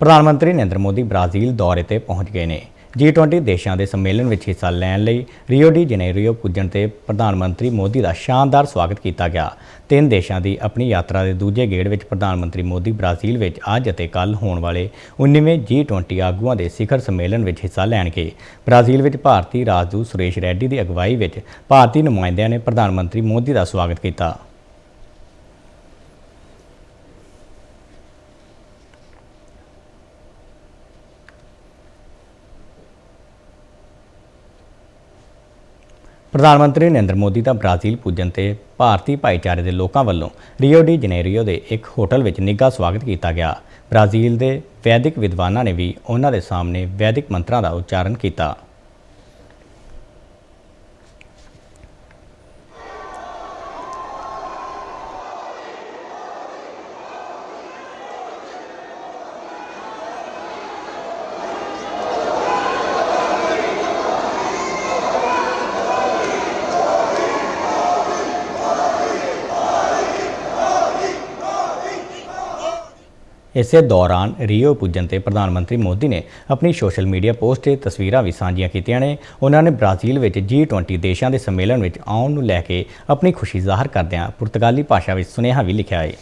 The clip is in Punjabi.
ਪ੍ਰਧਾਨ ਮੰਤਰੀ ਨਰਿੰਦਰ ਮੋਦੀ ਬ੍ਰਾਜ਼ੀਲ ਦੌਰੇ ਤੇ ਪਹੁੰਚ ਗਏ ਨੇ। G20 ਦੇਸ਼ਾਂ ਦੇ ਸੰਮੇਲਨ ਵਿੱਚ ਹਿੱਸਾ ਲੈਣ ਲਈ ਰੀਓ ਡੀ ਜਨੇਰੀਓ ਪੁੱਜਣ ਤੇ ਪ੍ਰਧਾਨ ਮੰਤਰੀ ਮੋਦੀ ਦਾ ਸ਼ਾਨਦਾਰ ਸਵਾਗਤ ਕੀਤਾ ਗਿਆ। ਤਿੰਨ ਦੇਸ਼ਾਂ ਦੀ ਆਪਣੀ ਯਾਤਰਾ ਦੇ ਦੂਜੇ ਗੇੜ ਵਿੱਚ ਪ੍ਰਧਾਨ ਮੰਤਰੀ ਮੋਦੀ ਬ੍ਰਾਜ਼ੀਲ ਵਿੱਚ ਅੱਜ ਅਤੇ ਕੱਲ ਹੋਣ ਵਾਲੇ 19ਵੇਂ G20 ਆਗੂਆਂ ਦੇ ਸਿਖਰ ਸੰਮੇਲਨ ਵਿੱਚ ਹਿੱਸਾ ਲੈਣਗੇ। ਬ੍ਰਾਜ਼ੀਲ ਵਿੱਚ ਭਾਰਤੀ ਰਾਜਦੂਤ ਸੁਰੇਸ਼ ਰੈਡੀ ਦੀ ਅਗਵਾਈ ਵਿੱਚ ਭਾਰਤੀ ਨੁਮਾਇੰਦਿਆਂ ਨੇ ਪ੍ਰਧਾਨ ਮੰਤਰੀ ਮੋਦੀ ਦਾ ਸਵਾਗਤ ਕੀਤਾ। ਪ੍ਰਧਾਨ ਮੰਤਰੀ ਨਰਿੰਦਰ ਮੋਦੀ ਦਾ ਬ੍ਰਾਜ਼ੀਲ ਪੁੱਜਣ ਤੇ ਭਾਰਤੀ ਭਾਈਚਾਰੇ ਦੇ ਲੋਕਾਂ ਵੱਲੋਂ ਰੀਓ ਡੀ ਜਨੇਰੀਓ ਦੇ ਇੱਕ ਹੋਟਲ ਵਿੱਚ ਨਿੱਘਾ ਸਵਾਗਤ ਕੀਤਾ ਗਿਆ। ਬ੍ਰਾਜ਼ੀਲ ਦੇ ਵੈਦਿਕ ਵਿਦਵਾਨਾਂ ਨੇ ਵੀ ਉਹਨਾਂ ਦੇ ਸਾਹਮਣੇ ਵੈਦਿਕ ਮੰਤਰਾਂ ਦਾ ਉਚਾਰਨ ਕੀਤਾ। ਇਸੇ ਦੌਰਾਨ ਰੀਓ ਪੁੱਜਣ ਤੇ ਪ੍ਰਧਾਨ ਮੰਤਰੀ ਮੋਦੀ ਨੇ ਆਪਣੀ ਸੋਸ਼ਲ ਮੀਡੀਆ ਪੋਸਟ ਤੇ ਤਸਵੀਰਾਂ ਵੀ ਸਾਂਝੀਆਂ ਕੀਤੀਆਂ ਨੇ। ਉਹਨਾਂ ਨੇ ਬ੍ਰਾਜ਼ੀਲ ਵਿੱਚ G20 ਦੇਸ਼ਾਂ ਦੇ ਸੰਮੇਲਨ ਵਿੱਚ ਆਉਣ ਨੂੰ ਲੈ ਕੇ ਆਪਣੀ ਖੁਸ਼ੀ ਜ਼ਾਹਰ ਕਰਦਿਆਂ ਪੁਰਤਗਾਲੀ ਭਾਸ਼ਾ ਵਿੱਚ ਸੁਨੇਹਾ ਵੀ ਲਿਖਿਆ ਹੈ।